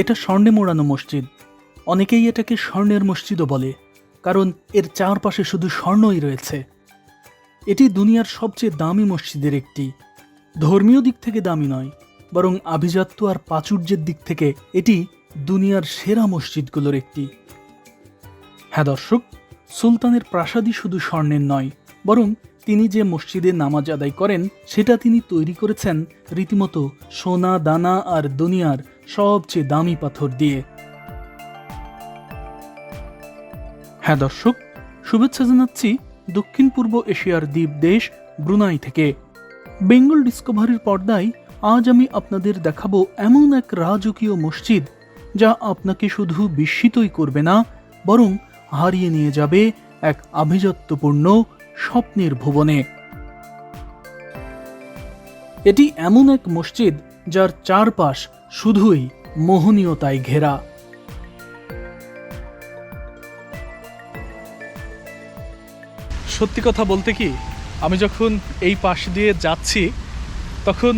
এটা স্বর্ণে মোড়ানো মসজিদ। অনেকেই এটাকে স্বর্ণের মসজিদও বলে, কারণ এর চারপাশে শুধু স্বর্ণই রয়েছে। এটি দুনিয়ার সবচেয়ে দামি মসজিদের একটি। ধর্মীয় দিক থেকে দামি নয়, বরং আভিজাত্য আর প্রাচুর্যের দিক থেকে এটি দুনিয়ার সেরা মসজিদগুলোর একটি। হ্যাঁ দর্শক, সুলতানের প্রাসাদই শুধু স্বর্ণের নয়, বরং তিনি যে মসজিদে নামাজ আদায় করেন, সেটা তিনি তৈরি করেছেন রীতিমতো সোনা, দানা আর দুনিয়ার সবচেয়ে দামি পাথর দিয়ে। হ্যাঁ দর্শক, শুভেচ্ছা জানাচ্ছি দক্ষিণ পূর্ব এশিয়ার দ্বীপ দেশ ব্রুনাই থেকে। বেঙ্গল ডিসকভারির পর্দায় আজ আমি আপনাদের দেখাবো এমন এক রাজকীয় মসজিদ যা আপনাকে শুধু বিস্মিতই করবে না, বরং হারিয়ে নিয়ে যাবে এক আভিজাত্যপূর্ণ স্বপ্নের ভুবনে। এটি এমন এক মসজিদ যার চারপাশ শুধুই মোহনীয়তায় ঘেরা। সত্যি কথা বলতে কি, আমি যখন এই পাশ দিয়ে যাচ্ছি, তখন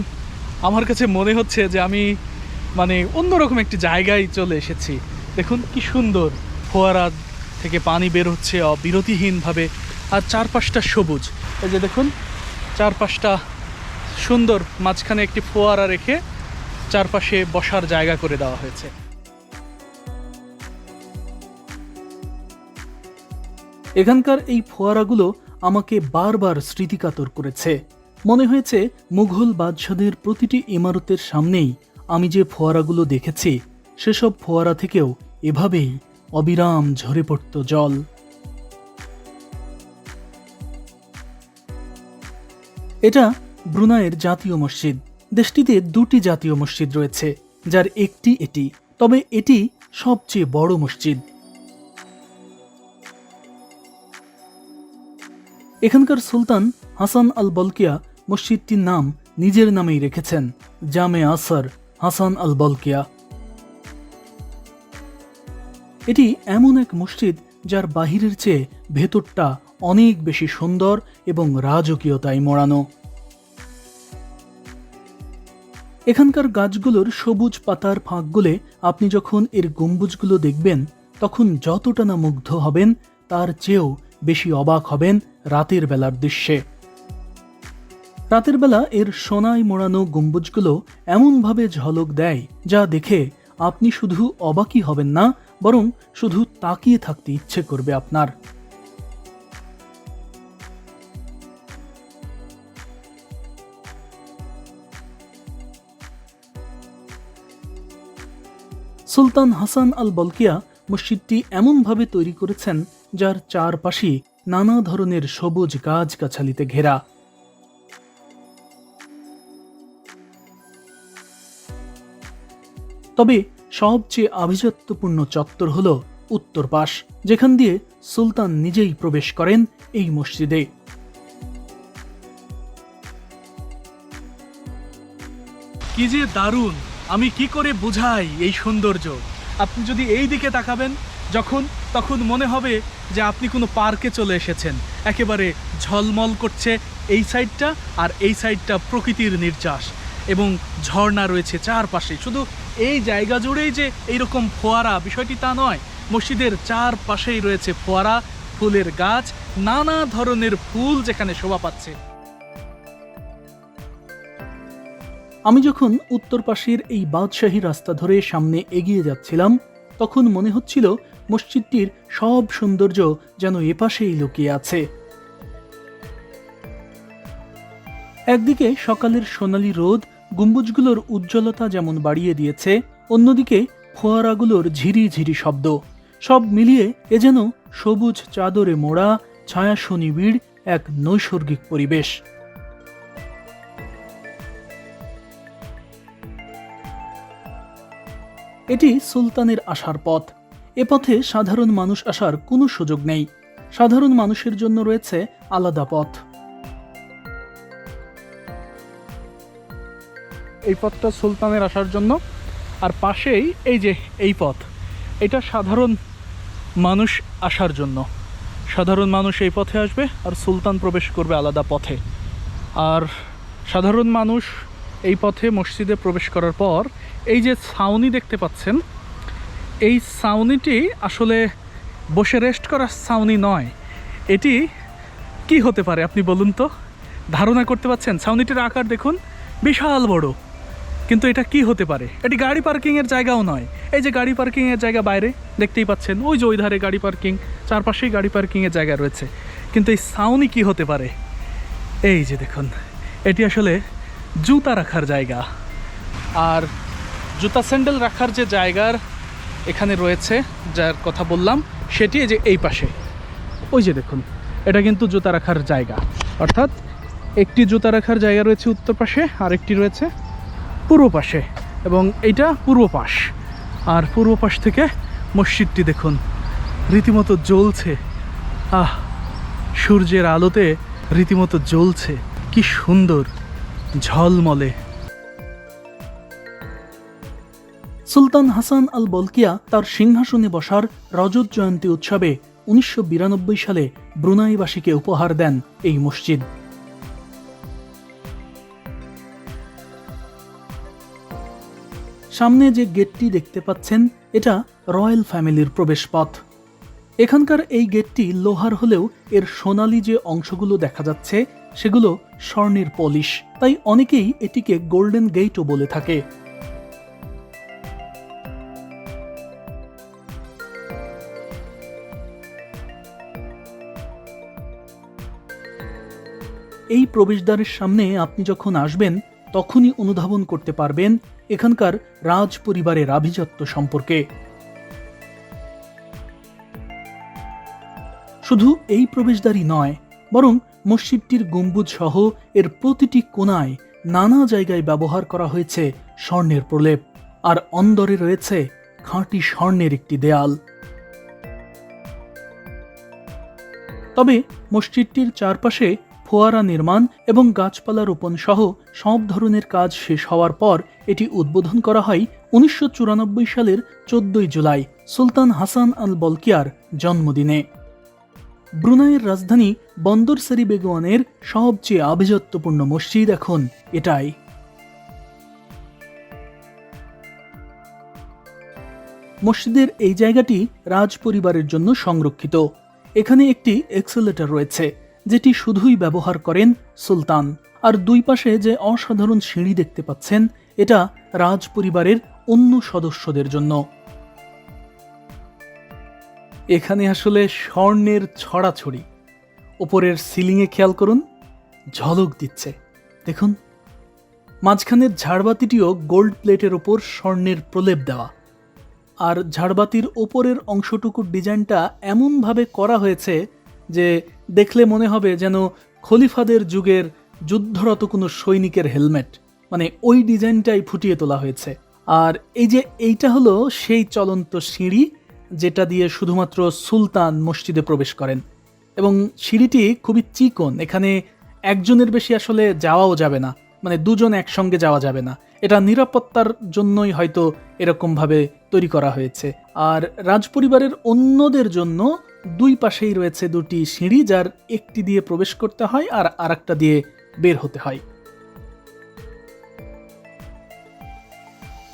আমার কাছে মনে হচ্ছে যে আমি মানে অন্যরকম একটি জায়গায় চলে এসেছি। দেখুন কি সুন্দর ফোয়ারা থেকে পানি বের হচ্ছে অবিরতিহীনভাবে। আর চারপাশটা সবুজ। এই যে দেখুন, চারপাশটা সুন্দর, মাঝখানে একটি ফোয়ারা রেখে চারপাশে বসার জায়গা করে দেওয়া হয়েছে। এখানকার এই ফোয়ারাগুলো আমাকে বারবার স্মৃতিকাতর করেছে। মনে হয়েছে মুঘল বাদশাদের প্রতিটি ইমারতের সামনেই আমি যে ফোয়ারাগুলো দেখেছি, সেসব ফোয়ারা থেকেও এভাবেই অবিরাম ঝরে পড়ত জল। এটা ব্রুনাইয়ের জাতীয় মসজিদ। দেশটিতে দুটি জাতীয় মসজিদ রয়েছে, যার একটি এটি, তবে এটি সবচেয়ে বড় মসজিদ। এখানকার সুলতান হাসান আল বলকিয়া মসজিদটির নাম নিজের নামেই রেখেছেন, জামে আসর হাসান আল বলকিয়া এটি এমন এক মসজিদ যার বাহিরের চেয়ে ভেতরটা অনেক বেশি সুন্দর এবং রাজকীয়তায় মোড়ানো। এখানকার গাছগুলোর সবুজ পাতার ফাঁকগুলে আপনি যখন এর গম্বুজগুলো দেখবেন, তখন যতটা না মুগ্ধ হবেন, তার চেয়েও বেশি অবাক হবেন রাতের বেলার দৃশ্যে। রাতের বেলা এর সোনায় মোড়ানো গম্বুজগুলো এমনভাবে ঝলক দেয়, যা দেখে আপনি শুধু অবাকই হবেন না, বরং শুধু তাকিয়ে থাকতে ইচ্ছে করবে আপনার। সুলতান হাসান আল বলকিয়া মসজিদটি এমনভাবে তৈরি করেছেন, যার চারপাশে নানা ধরনের সবুজ গাছগাছালিতে ঘেরা। তবে সবচেয়ে আভিজাত্যপূর্ণ চত্বর হল উত্তর পাশ, যেখান দিয়ে সুলতান নিজেই প্রবেশ করেন এই মসজিদে। কি যে দারুণ! আমি কি করে বুঝাই এই সৌন্দর্য? আপনি যদি এই দিকে তাকাবেন, যখন, তখন মনে হবে যে আপনি কোনো পার্কে চলে এসেছেন। একেবারে ঝলমল করছে এই সাইডটা আর এই সাইডটা প্রকৃতির নির্যাস এবং ঝর্ণা রয়েছে চারপাশে। শুধু এই জায়গা জুড়েই যে এইরকম ফোয়ারা, বিষয়টি তা নয়। মসজিদের চারপাশেই রয়েছে ফোয়ারা, ফুলের গাছ, নানা ধরনের ফুল যেখানে শোভা পাচ্ছে। আমি যখন উত্তর পাশের এই বাদশাহী রাস্তা ধরে সামনে এগিয়ে যাচ্ছিলাম, তখন মনে হচ্ছিল মসজিদটির সব সৌন্দর্য যেন এপাশেই লুকিয়ে আছে। একদিকে সকালের সোনালি রোদ, গম্বুজগুলোর উজ্জ্বলতা যেমন বাড়িয়ে দিয়েছে, অন্যদিকে ফোয়ারাগুলোর ঝিরি ঝিরি শব্দ। সব মিলিয়ে এ যেন সবুজ চাদরে মোড়া ছায়া শনিবিড় এক নৈসর্গিক পরিবেশ। এটি সুলতানের আসার পথ। এ পথে সাধারণ মানুষ আসার কোনো সুযোগ নেই। সাধারণ মানুষের জন্য রয়েছে আলাদা পথ। এই পথটা সুলতানের আসার জন্য। আর পাশেই এই যে এই পথ, এটা সাধারণ মানুষ আসার জন্য। সাধারণ মানুষ এই পথে আসবে আর সুলতান প্রবেশ করবে আলাদা পথে। আর সাধারণ মানুষ এই পথে মসজিদে প্রবেশ করার পর এই যে ছাউনি দেখতে পাচ্ছেন, এই ছাউনিটি আসলে বসে রেস্ট করার ছাউনি নয়। এটি কি হতে পারে আপনি বলুন তো? ধারণা করতে পারছেন ছাউনিটির আকার দেখুন, বিশাল বড়। কিন্তু এটা কি হতে পারে? এটি গাড়ি পার্কিংয়ের জায়গাও নয়। এই যে গাড়ি পার্কিংয়ের জায়গা বাইরে, দেখতেই পাচ্ছেন, ওই যে ওই ধারে গাড়ি পার্কিং চারপাশেই গাড়ি পার্কিংয়ের জায়গা রয়েছে। কিন্তু এই ছাউনি কি হতে পারে? এই যে দেখুন, এটি আসলে জুতা রাখার জায়গা। আর জুতা স্যান্ডেল রাখার যে জায়গার এখানে রয়েছে, যার কথা বললাম, সেটি যে এই পাশে। ওই যে দেখুন, এটা কিন্তু জুতা রাখার জায়গা। অর্থাৎ একটি জুতা রাখার জায়গা রয়েছে উত্তর পাশে আর একটি রয়েছে পূর্ব পাশে। এবং এইটা পূর্ব পাশ। আর পূর্ব পাশ থেকে মসজিদটি দেখুন, রীতিমতো জ্বলছে। আহ, সূর্যের আলোতে রীতিমতো জ্বলছে। কি সুন্দর! ঝলমলে। সুলতান হাসান আল বলকিয়া তার সিংহাসনে বসার রজত জয়ন্তী উৎসবে উনিশশো বিরানব্বই সালে ব্রুনাইবাসীকে উপহার দেন এই মসজিদ। সামনে যে গেটটি দেখতে পাচ্ছেন, এটা রয়্যাল ফ্যামিলির প্রবেশপথ। এখানকার এই গেটটি লোহার হলেও এর সোনালি যে অংশগুলো দেখা যাচ্ছে সেগুলো স্বর্ণের পলিশ। তাই অনেকেই এটিকে গোল্ডেন গেটও বলে থাকে। এই প্রবেশদ্বারের সামনে আপনি যখন আসবেন, তখনই অনুধাবন করতে পারবেন এখানকার রাজ পরিবারের আভিজাত্য সম্পর্কে। শুধু এই প্রবেশদ্বারই নয়, বরং মসজিদটির গম্বুজ সহ এর প্রতিটি কোণায় নানা জায়গায় ব্যবহার করা হয়েছে স্বর্ণের প্রলেপ, আর অন্দরে রয়েছে খাঁটি স্বর্ণের একটি দেয়াল। তবে মসজিদটির চারপাশে ফোয়ারা নির্মাণ এবং গাছপালা রোপণ সহ সব ধরনের কাজ শেষ হওয়ার পর এটি উদ্বোধন করা হয় উনিশশো চুরানব্বই সালের চোদ্দই জুলাই, সুলতান হাসান আল বলকিয়ার জন্মদিনে। ব্রুনাইয়ের রাজধানী বন্দর সেরি বেগওয়ানের সবচেয়ে আভিজাত্যপূর্ণ মসজিদ এখন এটাই। মসজিদের এই জায়গাটি রাজ পরিবারের জন্য সংরক্ষিত। এখানে একটি এক্সেলেটর রয়েছে, যেটি শুধুই ব্যবহার করেন সুলতান। আর দুই পাশে যে অসাধারণ সিঁড়ি দেখতে পাচ্ছেন, এটা রাজ পরিবারের অন্য সদস্যদের জন্য। এখানে আসলে স্বর্ণের ছড়াছড়ি। ওপরের সিলিংয়ে খেয়াল করুন, ঝলক দিচ্ছে। দেখুন, মাঝখানের ঝাড়বাতিটিও গোল্ড প্লেটের ওপর স্বর্ণের প্রলেপ দেওয়া। আর ঝাড়বাতির ওপরের অংশটুকুর ডিজাইনটা এমনভাবে করা হয়েছে যে দেখলে মনে হবে যেন খলিফাদের যুগের যুদ্ধরত কোনো সৈনিকের হেলমেট। মানে ওই ডিজাইনটাই ফুটিয়ে তোলা হয়েছে। আর এই যে এইটা হলো সেই চলন্ত সিঁড়ি যেটা দিয়ে শুধুমাত্র সুলতান মসজিদে প্রবেশ করেন। এবং সিঁড়িটি খুবই চিকন, এখানে একজনের বেশি আসলে যাওয়াও যাবে না মানে দুজন একসঙ্গে যাওয়া যাবে না। এটা নিরাপত্তার জন্যই হয়তো এরকমভাবে তৈরি করা হয়েছে। আর রাজপরিবারের অন্যদের জন্য দুই পাশেই রয়েছে দুটি সিঁড়ি, যার একটি দিয়ে প্রবেশ করতে হয় আর আরেকটা দিয়ে বের হতে হয়।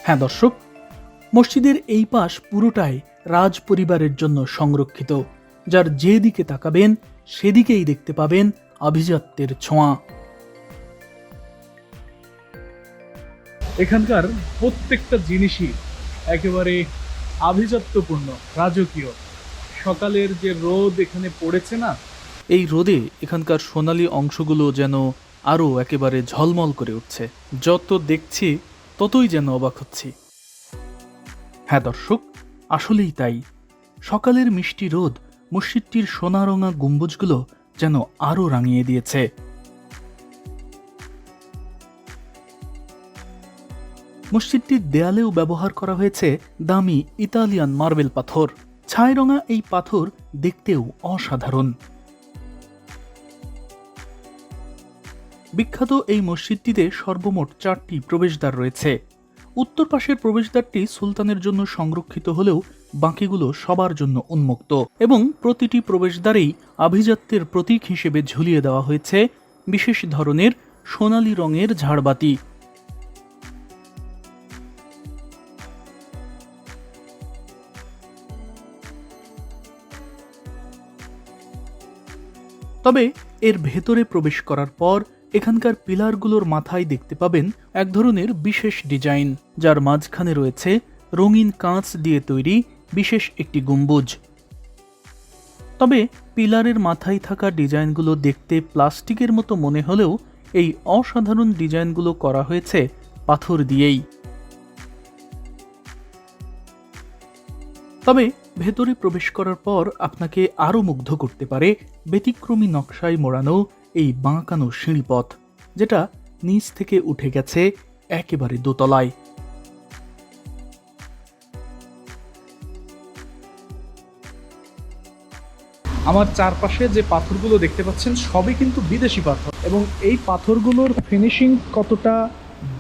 হ্যাঁ দর্শক, মসজিদের এই পাশ পুরোটাই রাজ পরিবারের জন্য সংরক্ষিত যার যেদিকে তাকাবেন সেদিকেই দেখতে পাবেন আভিজাত্যের ছোঁয়া। এখানকার প্রত্যেকটা জিনিসই একেবারে আভিজাত্যপূর্ণ রাজকীয়। সকালের যে রোদ এখানে পড়েছে না এই রোদে এখানকার সোনালী অংশগুলো যেন আরও একেবারে ঝলমল করে উঠছে। যত দেখছি ততই যেন অবাক হচ্ছি। হ্যাঁ দর্শক আসলেই তাই। সকালের মিষ্টি রোদ মসজিদটির সোনারঙা গম্বুজগুলো যেন আরও রাঙিয়ে দিয়েছে। মসজিদটির দেয়ালেও ব্যবহার করা হয়েছে দামি ইতালিয়ান মার্বেল পাথর। ছাইরঙা এই পাথর দেখতেও অসাধারণ। বিখ্যাত এই মসজিদটিতে সর্বমোট চারটি প্রবেশদ্বার রয়েছে। উত্তর পাশের প্রবেশদ্বারটি সুলতানের জন্য সংরক্ষিত হলেও বাকিগুলো সবার জন্য উন্মুক্ত এবং প্রতিটি প্রবেশদ্বারেই আভিজাত্যের প্রতীক হিসেবে ঝুলিয়ে দেওয়া হয়েছে বিশেষ ধরনের সোনালি রঙের ঝাড়বাতি। তবে এর ভেতরে প্রবেশ করার পর এখানকার পিলারগুলোর মাথায় দেখতে পাবেন এক ধরনের বিশেষ ডিজাইন, যার মাঝখানে রয়েছে রঙিন কাঁচ দিয়ে তৈরি বিশেষ একটি গম্বুজ। তবে পিলারের মাথায় থাকা ডিজাইনগুলো দেখতে প্লাস্টিকের মতো মনে হলেও এই অসাধারণ ডিজাইনগুলো করা হয়েছে পাথর দিয়েই। তবে ভেতরে প্রবেশ করার পর আপনাকে আরও মুগ্ধ করতে পারে ব্যতিক্রমী নকশায় মোড়ানো এই বাঁকানো সিঁড়িপথ যেটা নিচ থেকে উঠে গেছে একেবারে দোতলায়। আমার চারপাশে যে পাথরগুলো দেখতে পাচ্ছেন, সবই কিন্তু বিদেশি পাথর। এবং এই পাথরগুলোর ফিনিশিং কতটা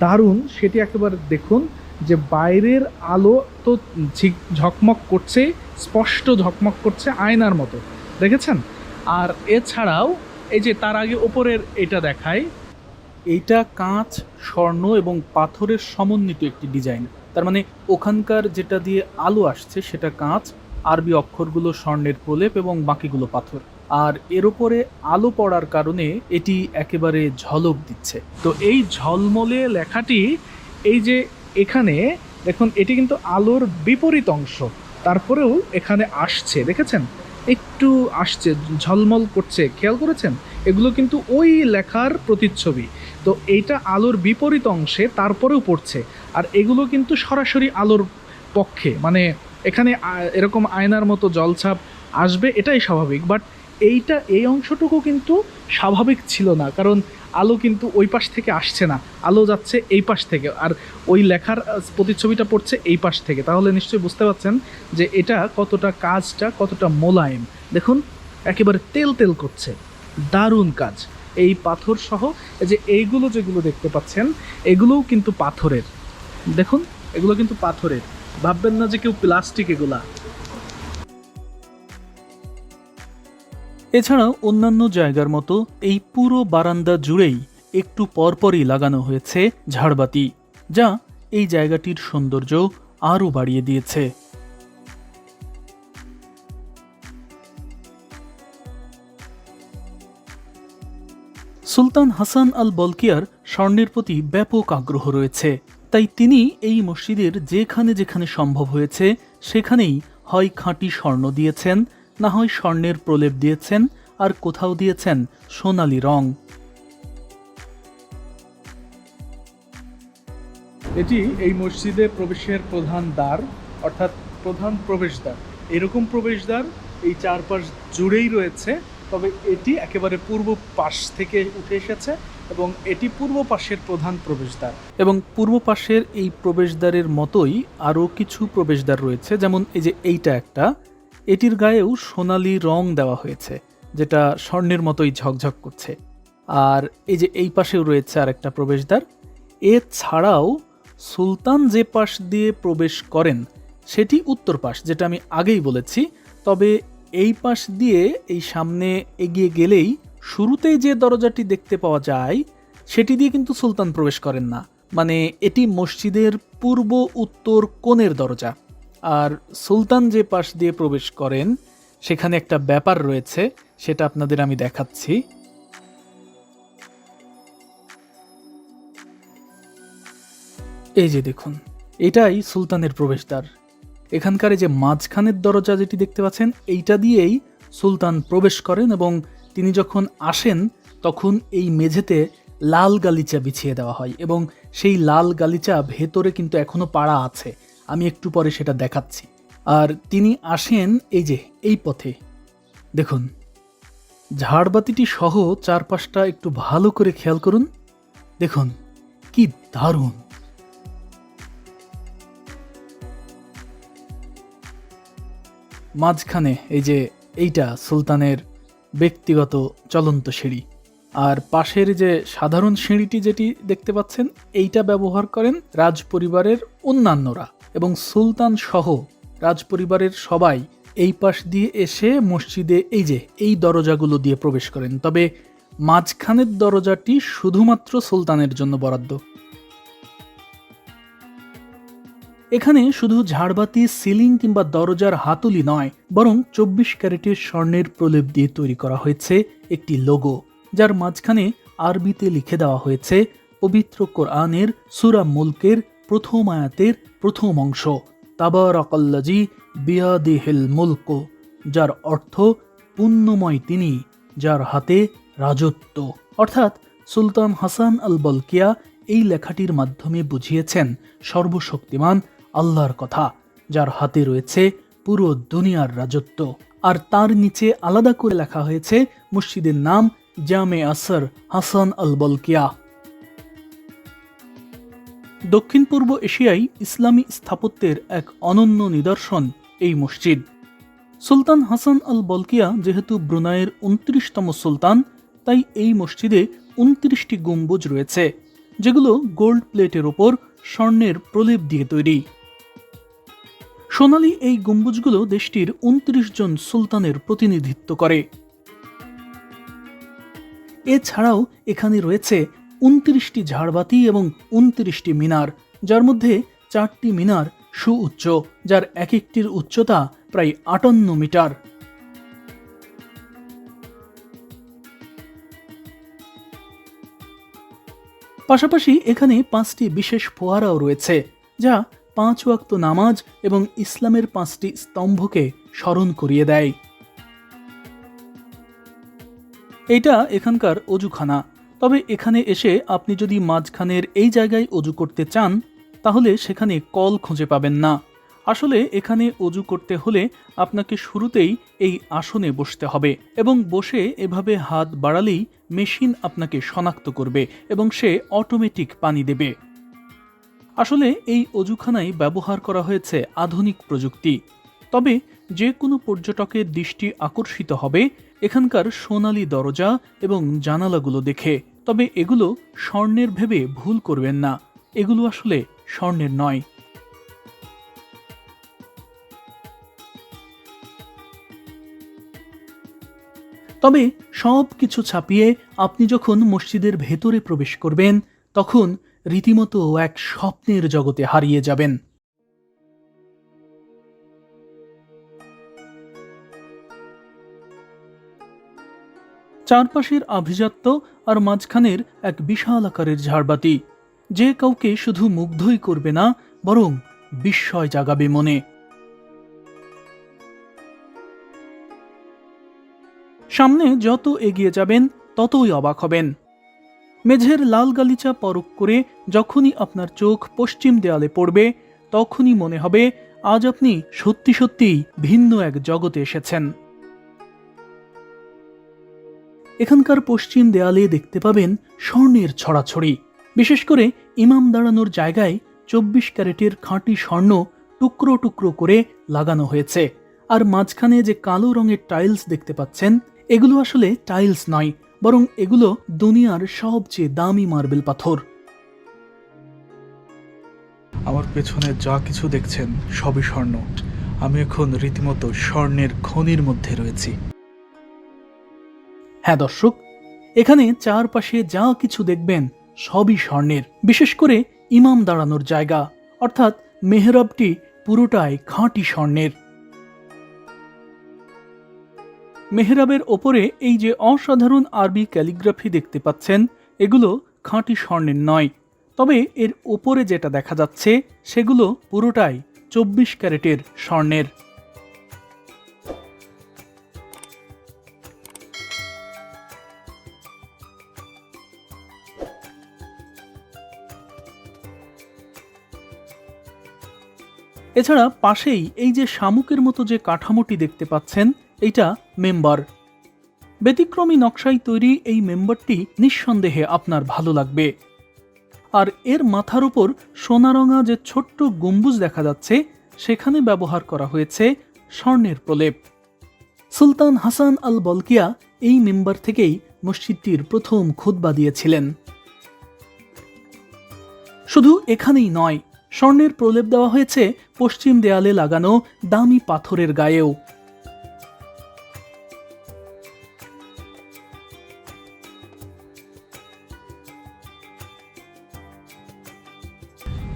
দারুণ, সেটি একেবারে দেখুন যে বাইরের আলো তো ঝিক ঝকমক করছে, স্পষ্ট ঝকমক করছে আয়নার মতো। দেখেছেন? আর এছাড়াও এই যে তার আগে ওপরের এটা দেখায় এইটা কাঁচ, স্বর্ণ এবং পাথরের সমন্বিত একটি ডিজাইন। তার মানে ওখানকার যেটা দিয়ে আলো আসছে সেটা কাঁচ, আরবি অক্ষরগুলো স্বর্ণের প্রলেপ এবং বাকিগুলো পাথর। আর এর উপরে আলো পড়ার কারণে এটি একেবারে ঝলক দিচ্ছে। তো এই ঝলমলে লেখাটি এই যে এখানে, দেখুন, এটি কিন্তু আলোর বিপরীত অংশ। তারপরেও এখানে আসছে, দেখেছেন? একটু আসছে, ঝলমল করছে। খেয়াল করেছেন? এগুলো কিন্তু ওই লেখার প্রতিচ্ছবি। তো এইটা আলোর বিপরীত অংশে তারপরেও পড়ছে। আর এগুলো কিন্তু সরাসরি আলোর পক্ষে। মানে এখানে এরকম আয়নার মতো জলছাপ আসবে, এটাই স্বাভাবিক। বাট এইটা, এই অংশটুকু কিন্তু স্বাভাবিক ছিল না, কারণ আলো কিন্তু ওই পাশ থেকে আসছে না, আলো যাচ্ছে এই পাশ থেকে, আর ওই লেখার প্রতিচ্ছবিটা পড়ছে এই পাশ থেকে। তাহলে নিশ্চয়ই বুঝতে পারছেন যে এটা কতটা কাজটা, কতটা মোলায়েম। দেখুন, একেবারে তেল তেল করছে, দারুণ কাজ। এই পাথর সহ যে এইগুলো যেগুলো দেখতে পাচ্ছেন, এগুলোও কিন্তু পাথরের। দেখুন, এগুলো কিন্তু পাথরের। ভাববেন না যে কেউ প্লাস্টিক এগুলা। এছাড়াও অন্যান্য জায়গার মতো এই পুরো বারান্দা জুড়েই একটু পরপরই লাগানো হয়েছে ঝাড়বাতি, যা এই জায়গাটির সৌন্দর্য আরও বাড়িয়ে দিয়েছে। সুলতান হাসান আল বলকিয়ার স্বর্ণের প্রতি ব্যাপক আগ্রহ রয়েছে। তাই তিনি এই মসজিদের যেখানে যেখানে সম্ভব হয়েছে, সেখানেই হয় খাঁটি স্বর্ণ দিয়েছেন না হয় স্বর্ণের প্রলেপ দিয়েছেন আর কোথাও দিয়েছেন সোনালি রং। এটি এই মসজিদে প্রবেশের প্রধান দ্বার অর্থাৎ প্রধান প্রবেশদ্বার। এরকম প্রবেশদ্বার এই চারপাশ জুড়েই রয়েছে তবে এটি একেবারে পূর্ব পাশ থেকে উঠে এসেছে এবং এটি পূর্ব পাশের প্রধান প্রবেশদ্বার। এবং পূর্ব পাশের এই প্রবেশদ্বারের মতোই আরও কিছু প্রবেশদ্বার রয়েছে যেমন এই যে এইটা একটা এটির গায়েও সোনালি রং দেওয়া হয়েছে, যেটা স্বর্ণের মতোই ঝকঝক করছে। আর এই যে এই পাশেও রয়েছে আর একটা প্রবেশদ্বার, এছাড়াও সুলতান যে পাশ দিয়ে প্রবেশ করেন, সেটি উত্তর পাশ, যেটা আমি আগেই বলেছি। তবে এই পাশ দিয়ে এই সামনে এগিয়ে গেলেই শুরুতেই যে দরজাটি দেখতে পাওয়া যায়, সেটি দিয়ে কিন্তু সুলতান প্রবেশ করেন না। মানে এটি মসজিদের পূর্ব উত্তর কোণের দরজা। আর সুলতান যে পাশ দিয়ে প্রবেশ করেন, সেখানে একটা ব্যাপার রয়েছে, সেটা আপনাদের আমি দেখাচ্ছি। এই যে দেখুন, এটাই সুলতানের প্রবেশদ্বার। এখানকার যে মাঝখানের দরজা যেটি দেখতে পাচ্ছেন, এইটা দিয়েই সুলতান প্রবেশ করেন এবং তিনি যখন আসেন, তখন এই মেঝেতে লাল গালিচা বিছিয়ে দেওয়া হয় এবং সেই লাল গালিচা ভেতরে কিন্তু এখনও পাড়া আছে। আমি একটু পরে সেটা দেখাচ্ছি। আর তিনি আসেন এই যে, এই পথে। দেখুন, ঝাড়বাতিটি সহ চারপাশটা একটু ভালো করে খেয়াল করুন। দেখুন, কি দারুণ! মাঝখানে এই যে, এইটা সুলতানের ব্যক্তিগত চলন্ত সিঁড়ি। আর পাশের যে সাধারণ সিঁড়িটি যেটি দেখতে পাচ্ছেন, এইটা ব্যবহার করেন রাজ পরিবারের অন্যান্যরা। এবং সুলতান সহ রাজপরিবারের সবাই এই পাশ দিয়ে এসে মসজিদে এই যে, এই দরজাগুলো দিয়ে প্রবেশ করেন। তবে মাঝখানের দরজাটি শুধুমাত্র সুলতানের জন্য বরাদ্দ। এখানে শুধু ঝাড়বাতি, সিলিং কিংবা দরজার হাতুলি নয়, বরং চব্বিশ ক্যারেটের স্বর্ণের প্রলেপ দিয়ে তৈরি করা হয়েছে একটি লোগো, যার মাঝখানে আরবিতে লিখে দেওয়া হয়েছে, পবিত্র কোরআনের সুরা মুলকের প্রথম আয়াতের প্রথম অংশ। তাবারাকাল্লাজি বিয়াদিহিল মুলক, যার অর্থ পুণ্যময় তিনি, যার হাতে রাজত্ব। অর্থাৎ সুলতান হাসান আল বলকিয়া এই লেখাটির মাধ্যমে বুঝিয়েছেন সর্বশক্তিমান আল্লাহর কথা, যার হাতে রয়েছে পুরো দুনিয়ার রাজত্ব। আর তার নিচে আলাদা করে লেখা হয়েছে মসজিদের নাম জামে আসর হাসান আল বলকিয়া দক্ষিণ পূর্ব এশিয়ায় ইসলামী স্থাপত্যের এক অনন্য নিদর্শন এই মসজিদ। সুলতান হাসান আল বলকিয়া যেহেতু ব্রুনাইয়ের উনত্রিশতম সুলতান, তাই এই মসজিদে উনত্রিশটি গম্বুজ রয়েছে, যেগুলো গোল্ড প্লেটের ওপর স্বর্ণের প্রলেপ দিয়ে তৈরি। সোনালী এই গম্বুজগুলো দেশটির উনত্রিশ জন সুলতানের প্রতিনিধিত্ব করে। এছাড়াও এখানে রয়েছে উনত্রিশটি ঝাড়বাতি এবং উনত্রিশটি মিনার, যার মধ্যে চারটি মিনার সুউচ্চ, যার এক একটির উচ্চতা প্রায় আটান্ন মিটার। পাশাপাশি এখানে পাঁচটি বিশেষ ফোয়ারাও রয়েছে, যা পাঁচ ওয়াক্ত নামাজ এবং ইসলামের পাঁচটি স্তম্ভকে স্মরণ করিয়ে দেয়। এটা এখানকার অজুখানা তবে এখানে এসে আপনি যদি মাঝখানের এই জায়গায় অজু করতে চান, তাহলে সেখানে কল খুঁজে পাবেন না। আসলে এখানে অজু করতে হলে আপনাকে শুরুতেই এই আসনে বসতে হবে এবং বসে এভাবে হাত বাড়ালেই মেশিন আপনাকে শনাক্ত করবে এবং সে অটোমেটিক পানি দেবে। আসলে এই অজুখানায় ব্যবহার করা হয়েছে আধুনিক প্রযুক্তি। তবে যে কোনো পর্যটকের দৃষ্টি আকর্ষিত হবে এখানকার সোনালি দরজা এবং জানালাগুলো দেখে। তবে এগুলো স্বর্ণের ভেবে ভুল করবেন না। এগুলো আসলে স্বর্ণের নয়। তবে সব কিছু ছাপিয়ে আপনি যখন মসজিদের ভেতরে প্রবেশ করবেন, তখন রীতিমতো এক স্বপ্নের জগতে হারিয়ে যাবেন। চারপাশের আভিজাত্য আর মাঝখানের এক বিশাল আকারের ঝাড়বাতি। যে কাউকে শুধু মুগ্ধই করবে না, বরং বিস্ময় জাগাবে মনে। সামনে যত এগিয়ে যাবেন, ততই অবাক হবেন। মেঝের লাল গালিচা পরক করে যখনই আপনার চোখ পশ্চিম দেয়ালে পড়বে, তখনই মনে হবে, আজ আপনি সত্যি সত্যিই ভিন্ন এক জগতে এসেছেন। এখানকার পশ্চিম দেয়ালে দেখতে পাবেন স্বর্ণের ছড়াছড়ি। বিশেষ করে ইমাম দাঁড়ানোর জায়গায় চব্বিশ ক্যারেটের খাঁটি স্বর্ণ টুকরো টুকরো করে লাগানো হয়েছে। আর মাঝখানে যে কালো রঙের টাইলস দেখতে পাচ্ছেন, এগুলো আসলে টাইলস নয়, বরং এগুলো দুনিয়ার সবচেয়ে দামি মার্বেল পাথর। আমার পেছনে যা কিছু দেখছেন সবই স্বর্ণ। আমি এখন রীতিমতো স্বর্ণের খনির মধ্যে রয়েছি। হ্যাঁ দর্শক, এখানে চারপাশে যা কিছু দেখবেন সবই স্বর্ণের। বিশেষ করে ইমাম দাঁড়ানোর জায়গা, অর্থাৎ মেহরাবটি পুরোটাই খাঁটি স্বর্ণের। মেহরাবের ওপরে এই যে অসাধারণ আরবি ক্যালিগ্রাফি দেখতে পাচ্ছেন, এগুলো খাঁটি স্বর্ণের নয়। তবে এর ওপরে যেটা দেখা যাচ্ছে, সেগুলো পুরোটাই চব্বিশ ক্যারেটের স্বর্ণের। এছাড়া পাশেই এই যে শামুকের মতো যে কাঠামোটি দেখতে পাচ্ছেন, এইটা মেম্বার। ব্যতিক্রমী নকশায় তৈরি এই মেম্বারটি নিঃসন্দেহে আপনার ভালো লাগবে। আর এর মাথার উপর সোনারঙা যে ছোট্ট গম্বুজ দেখা যাচ্ছে, সেখানে ব্যবহার করা হয়েছে স্বর্ণের প্রলেপ। সুলতান হাসান আল বলকিয়া এই মেম্বার থেকেই মসজিদটির প্রথম খুতবা দিয়েছিলেন। শুধু এখানেই নয় স্বর্ণের প্রলেপ দেওয়া হয়েছে পশ্চিম দেয়ালে লাগানো দামি পাথরের গায়েও।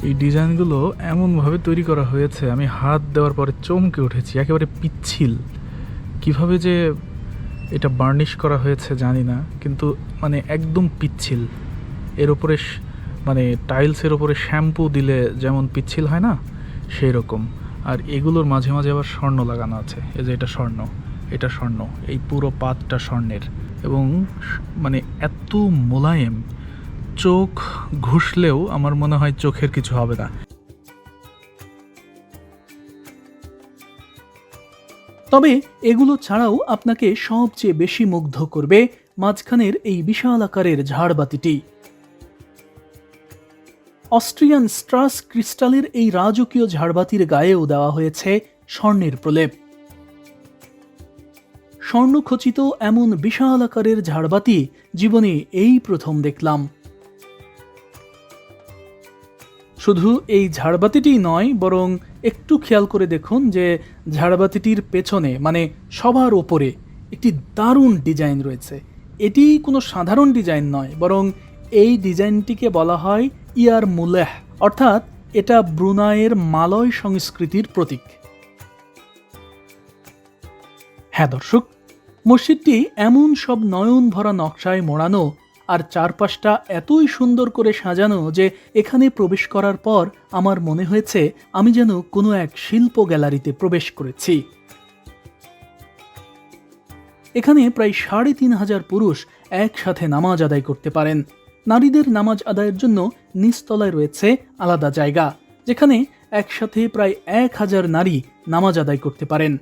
এই ডিজাইনগুলো এমনভাবে তৈরি করা হয়েছে, আমি হাত দেওয়ার পরে চমকে উঠেছি, একেবারে পিচ্ছিল। কীভাবে যে এটা বার্নিশ করা হয়েছে জানি না, কিন্তু মানে একদম পিচ্ছিল। এর উপরে শ- মানে টাইলসের ওপরে শ্যাম্পু দিলে যেমন পিচ্ছিল হয় না সেই রকম আর এগুলোর মাঝে মাঝে আবার স্বর্ণ লাগানো আছে। এই যে এটা স্বর্ণ এটা স্বর্ণ, এই পুরো পাতটা স্বর্ণের। এবং মানে এত মোলায়েম, চোখ ঘুষলেও আমার মনে হয় চোখের কিছু হবে না। তবে এগুলো ছাড়াও আপনাকে সবচেয়ে বেশি মুগ্ধ করবে মাঝখানের এই বিশাল আকারের ঝাড়বাতিটি। অস্ট্রিয়ান স্ট্রাস ক্রিস্টালের এই রাজকীয় ঝাড়বাতির গায়েও দেওয়া হয়েছে স্বর্ণের প্রলেপ। স্বর্ণখচিত এমন বিশাল আকারের ঝাড়বাতি জীবনে এই প্রথম দেখলাম। শুধু এই ঝাড়বাতিটি নয়, বরং একটু খেয়াল করে দেখুন যে ঝাড়বাতিটির পেছনে মানে সবার ওপরে, একটি দারুণ ডিজাইন রয়েছে। এটি কোনো সাধারণ ডিজাইন নয়, বরং এই ডিজাইনটিকে বলা হয় ইয়ার মুলেহ, অর্থাৎ এটা ব্রুনাইয়ের মালয় সংস্কৃতির প্রতীক। হ্যাঁ দর্শক, মসজিদটি এমন সব নয়ন ভরা নকশায় মোড়ানো আর চারপাশটা এতই সুন্দর করে সাজানো যে এখানে প্রবেশ করার পর আমার মনে হয়েছে আমি যেন কোনো এক শিল্প গ্যালারিতে প্রবেশ করেছি। এখানে প্রায় সাড়ে তিন হাজার পুরুষ একসাথে নামাজ আদায় করতে পারেন। নারীদের নামাজ আদায়ের জন্য নিচতলায় রয়েছে আলাদা জায়গা, যেখানে একসাথে প্রায় এক হাজার নারী নামাজ আদায় করতে পারেন।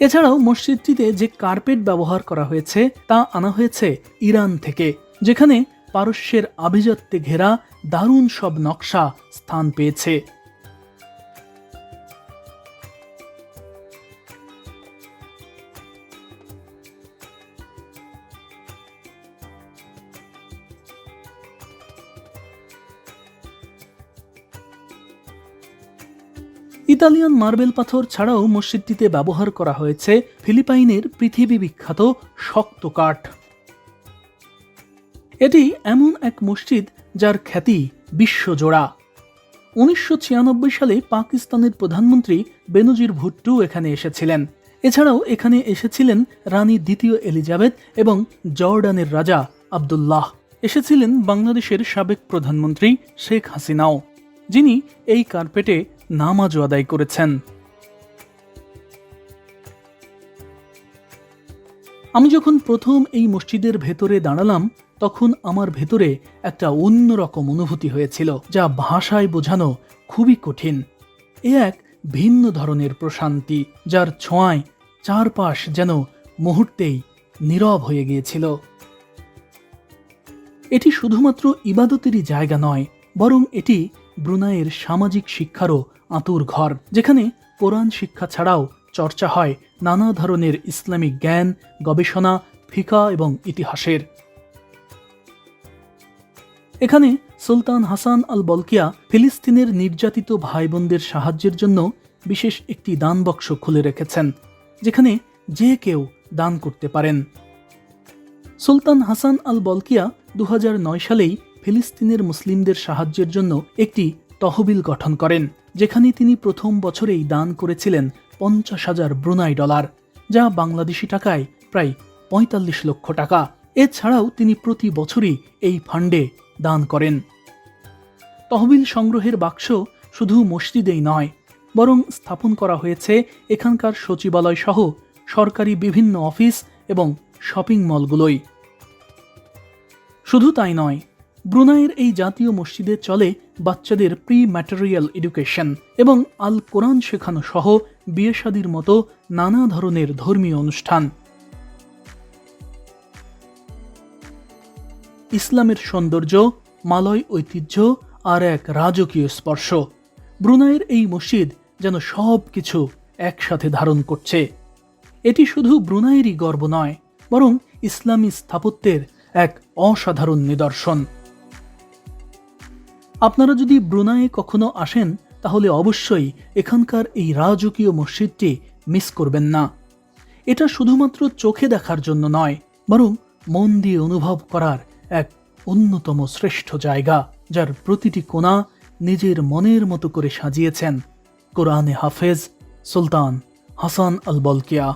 এছাড়াও মসজিদটিতে যে কার্পেট ব্যবহার করা হয়েছে, তা আনা হয়েছে ইরান থেকে, যেখানে পারস্যের আভিজাত্যে ঘেরা দারুণ সব নকশা স্থান পেয়েছে। ইতালিয়ান মার্বেল পাথর ছাড়াও মসজিদটিতে ব্যবহার করা হয়েছে ফিলিপাইনের পৃথিবী বিখ্যাত শক্ত কাঠ। এটি এমন এক মসজিদ যার খ্যাতি বিশ্বজোড়া। উনিশশো ছিয়ানব্বই সালে পাকিস্তানের প্রধানমন্ত্রী বেনজির ভুট্টো এখানে এসেছিলেন। এছাড়াও এখানে এসেছিলেন রানী দ্বিতীয় এলিজাবেথ এবং জর্ডানের রাজা আবদুল্লাহ। এসেছিলেন বাংলাদেশের সাবেক প্রধানমন্ত্রী শেখ হাসিনাও, যিনি এই কার্পেটে নামাজও আদায় করেছেন। আমি যখন প্রথম এই মসজিদের ভেতরে দাঁড়ালাম, তখন আমার ভেতরে একটা অন্যরকম অনুভূতি হয়েছিল, যা ভাষায় বোঝানো খুবই কঠিন। এ এক ভিন্ন ধরনের প্রশান্তি, যার ছোঁয়ায় চারপাশ যেন মুহূর্তেই নীরব হয়ে গিয়েছিল। এটি শুধুমাত্র ইবাদতেরই জায়গা নয়, বরং এটি ব্রুনাইয়ের সামাজিক শিক্ষারও আঁতুর ঘর, যেখানে কোরআন শিক্ষা ছাড়াও চর্চা হয় নানা ধরনের ইসলামিক জ্ঞান, গবেষণা, ফিকা এবং ইতিহাসের। এখানে সুলতান হাসান আল বলকিয়া ফিলিস্তিনের নির্যাতিত ভাই বোনদের সাহায্যের জন্য বিশেষ একটি দান বক্স খুলে রেখেছেন, যেখানে যে কেউ দান করতে পারেন। সুলতান হাসান আল বলকিয়া দু হাজার নয় সালেই ফিলিস্তিনের মুসলিমদের সাহায্যের জন্য একটি তহবিল গঠন করেন। যেখানে তিনি প্রথম বছরেই দান করেছিলেন পঞ্চাশ হাজার ব্রুনাই ডলার, যা বাংলাদেশি টাকায় প্রায় পঁয়তাল্লিশ লক্ষ টাকা। এছাড়াও তিনি প্রতি বছরই এই ফান্ডে দান করেন। তহবিল সংগ্রহের বাক্স শুধু মসজিদেই নয়, বরং স্থাপন করা হয়েছে এখানকার সচিবালয় সহ সরকারি বিভিন্ন অফিস এবং শপিং মলগুলোই। শুধু তাই নয় ব্রুনাইয়ের এই জাতীয় মসজিদে চলে বাচ্চাদের প্রি ম্যাটেরিয়াল এডুকেশন এবং আল কোরআন শেখানো সহ বিয়ে শাদির মতো নানা ধরনের ধর্মীয় অনুষ্ঠান। ইসলামের সৌন্দর্য, মালয় ঐতিহ্য আর এক রাজকীয় স্পর্শ। ব্রুনাইয়ের এই মসজিদ যেন সব কিছু একসাথে ধারণ করছে। এটি শুধু ব্রুনাইয়েরই গর্ব নয়, বরং ইসলামী স্থাপত্যের এক অসাধারণ নিদর্শন। আপনারা যদি ব্রুনাইয়ে কখনো আসেন, তাহলে অবশ্যই এখানকার এই রাজকীয় মসজিদটি মিস করবেন না। এটা শুধুমাত্র চোখে দেখার জন্য নয়, বরং মন দিয়ে অনুভব করার এক অন্যতম শ্রেষ্ঠ জায়গা, যার প্রতিটি কোণা নিজের মনের মতো করে সাজিয়েছেন। কোরআনে হাফেজ সুলতান হাসান আল বলকিয়া